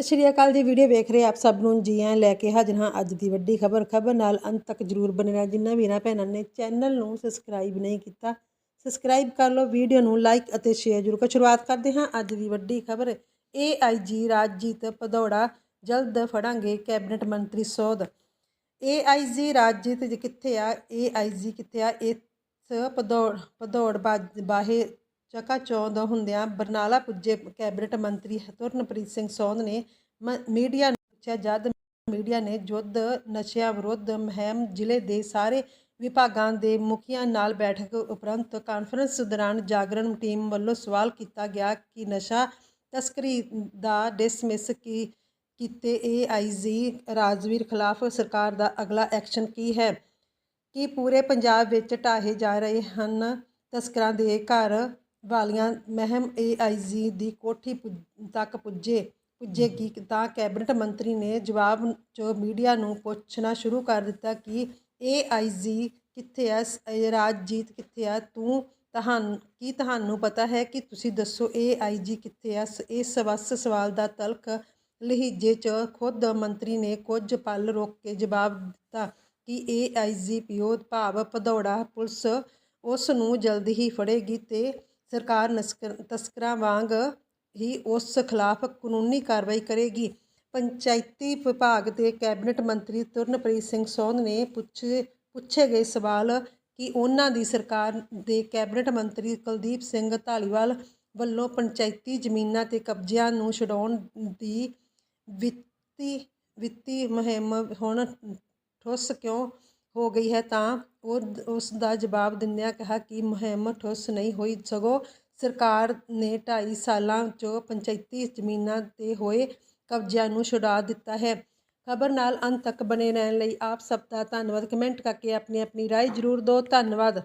ਸਤਿ ਸ਼੍ਰੀ ਅਕਾਲ ਜੀ ਵੀਡੀਓ ਵੇਖ ਰਹੇ ਆਪ ਸਭ ਨੂੰ ਜੀ ਆਇਆਂ ਲੈ ਕੇ ਹਾਜ਼ਰ ਹਾਂ ਅੱਜ ਦੀ ਵੱਡੀ ਖਬਰ। ਖਬਰ ਨਾਲ ਅੰਤ ਤੱਕ ਜਰੂਰ ਬਣੇ ਰਹਿਣਾ ਜਿਨ੍ਹਾਂ ਵੀਰਾਂ ਭੈਣਾਂ ਨੇ ਚੈਨਲ ਨੂੰ ਸਬਸਕ੍ਰਾਈਬ ਨਹੀਂ ਕੀਤਾ ਸਬਸਕ੍ਰਾਈਬ ਕਰ ਲਓ, ਵੀਡੀਓ ਨੂੰ ਲਾਈਕ ਅਤੇ ਸ਼ੇਅਰ ਜਰੂਰ ਕਰ। ਸ਼ੁਰੂਆਤ ਕਰਦੇ ਹਾਂ ਅੱਜ ਦੀ ਵੱਡੀ ਖਬਰ। ਏਆਈਜੀ ਰਾਜਜੀਤ ਭਦੌੜਾ, ਜਲਦ ਫੜਾਂਗੇ ਕੈਬਨਿਟ ਮੰਤਰੀ ਸੋਧ। ਏਆਈਜੀ ਰਾਜਜੀਤ ਜੀ ਕਿੱਥੇ ਆ? ਏਆਈਜੀ ਕਿੱਥੇ ਆ? ਇਸ ਭਦੌੜ ਭਦੌੜ ਬਾਜ- ਬਾਹੇ ਚਕਾ ਚੌਂਦ ਹੁੰਦਿਆਂ ਬਰਨਾਲਾ ਪੁੱਜੇ ਕੈਬਨਿਟ ਮੰਤਰੀ ਹਰਨਪ੍ਰੀਤ ਸਿੰਘ ਸੌਂਦ ਨੇ ਮ- ਮੀਡੀਆ ਨੂੰ ਪੁੱਛਿਆ, ਜਦ ਮੀਡੀਆ ਨੇ ਯੁੱਧ ਨਸ਼ਿਆਂ ਵਿਰੁੱਧ ਮਹਿਮ ਜ਼ਿਲ੍ਹੇ ਦੇ ਸਾਰੇ ਵਿਭਾਗਾਂ ਦੇ ਮੁਖੀਆਂ ਨਾਲ ਬੈਠਕ ਉਪਰੰਤ ਕਾਨਫਰੰਸ ਦੌਰਾਨ ਜਾਗਰਣ ਟੀਮ ਵੱਲੋਂ ਸਵਾਲ ਕੀਤਾ ਗਿਆ ਕਿ ਨਸ਼ਾ ਤਸਕਰੀ ਦਾ ਡਿਸਮਿਸ ਕੀ ਕੀਤੇ ਏਆਈਜੀ ਰਾਜਵੀਰ ਖਿਲਾਫ ਸਰਕਾਰ ਦਾ ਅਗਲਾ ਐਕਸ਼ਨ ਕੀ ਹੈ? ਕਿ ਪੂਰੇ ਪੰਜਾਬ ਵਿੱਚ ਢਾਹੇ ਜਾ ਰਹੇ ਹਨ ਤਸਕਰਾਂ ਦੇ ਘਰ ਵਾਲੀਆਂ ਮਹਿਮ ਏ ਆਈ ਜੀ ਦੀ ਕੋਠੀ ਪੁੱਜ- ਤੱਕ ਪੁੱਜੇ ਪੁੱਜੇਗੀ ਤਾਂ ਕੈਬਨਿਟ ਮੰਤਰੀ ਨੇ ਜਵਾਬ 'ਚ ਮੀਡੀਆ ਨੂੰ ਪੁੱਛਣਾ ਸ਼ੁਰੂ ਕਰ ਦਿੱਤਾ ਕਿ ਏ ਆਈ ਜੀ ਕਿੱਥੇ ਐ, ਸ- ਰਾਜਜੀਤ ਕਿੱਥੇ ਆ ਤੂੰ ਤੁਹਾਨੂੰ, ਕੀ ਤੁਹਾਨੂੰ ਪਤਾ ਹੈ ਕਿ ਤੁਸੀਂ ਦੱਸੋ ਏ ਆਈ ਜੀ ਕਿੱਥੇ ਆ ਸ- ਇਸ ਵਸ ਸਵਾਲ ਦਾ ਤਲਖ ਲਹਿਜੇ 'ਚ ਖੁਦ ਮੰਤਰੀ ਨੇ ਕੁਝ ਪਲ ਰੋਕ ਕੇ ਜਵਾਬ ਦਿੱਤਾ ਕਿ ਏ ਆਈ ਜੀ ਪਿਓ ਭਾਵ ਭਦੌੜਾ ਪੁਲਿਸ ਉਸ ਨੂੰ ਜਲਦੀ ਹੀ ਫੜੇਗੀ ਤੇ ਸਰਕਾਰ ਨਸਕ- ਤਸਕਰਾਂ ਵਾਂਗ ਹੀ ਉਸ ਖਿਲਾਫ ਕਾਨੂੰਨੀ ਕਾਰਵਾਈ ਕਰੇਗੀ। ਪੰਚਾਇਤੀ ਵਿਭਾਗ ਦੇ ਕੈਬਨਿਟ ਮੰਤਰੀ ਤੁਰਨਪ੍ਰੀਤ ਸਿੰਘ ਸੌਂਦ ਨੇ ਪੁੱਛੇ ਪੁੱਛੇ ਗਏ ਸਵਾਲ ਕਿ ਉਹਨਾਂ ਦੀ ਸਰਕਾਰ ਦੇ ਕੈਬਨਿਟ ਮੰਤਰੀ ਕੁਲਦੀਪ ਸਿੰਘ ਧਾਲੀਵਾਲ ਵੱਲੋਂ ਪੰਚਾਇਤੀ ਜ਼ਮੀਨਾਂ ਤੇ ਕਬਜ਼ਿਆਂ ਨੂੰ ਛਡਾਉਣ ਦੀ ਵਿੱਤੀ ਵਿੱਤੀ ਮੁਹਿੰਮ ਹੁਣ ਠੁੱਸ ਕਿਉਂ ਹੋ ਗਈ ਹੈ ਤਾਂ ਉਹ ਉਸ ਦਾ ਜਵਾਬ ਦਿੰਦਿਆਂ ਕਿਹਾ ਕਿ ਮੁਹਿੰਮ ਠੁੱਸ ਨਹੀਂ ਹੋਈ। ਸਗੋਂ ਸਰਕਾਰ ਨੇ 2.5 ਸਾਲਾਂ 'ਚ ਪੰਚਾਇਤੀ ਜ਼ਮੀਨਾਂ ਤੇ ਹੋਏ ਕਬਜ਼ਿਆਂ ਨੂੰ ਛੁਡਾ ਦਿੱਤਾ ਹੈ। ਖਬਰ ਨਾਲ ਅੰਤ ਤੱਕ ਬਣੇ ਰਹਿਣ ਲਈ ਆਪ ਸਭ ਦਾ ਧੰਨਵਾਦ। ਕਮੈਂਟ ਕਰਕੇ ਆਪਣੀ ਆਪਣੀ ਰਾਏ ਜ਼ਰੂਰ ਦਿਓ। ਧੰਨਵਾਦ।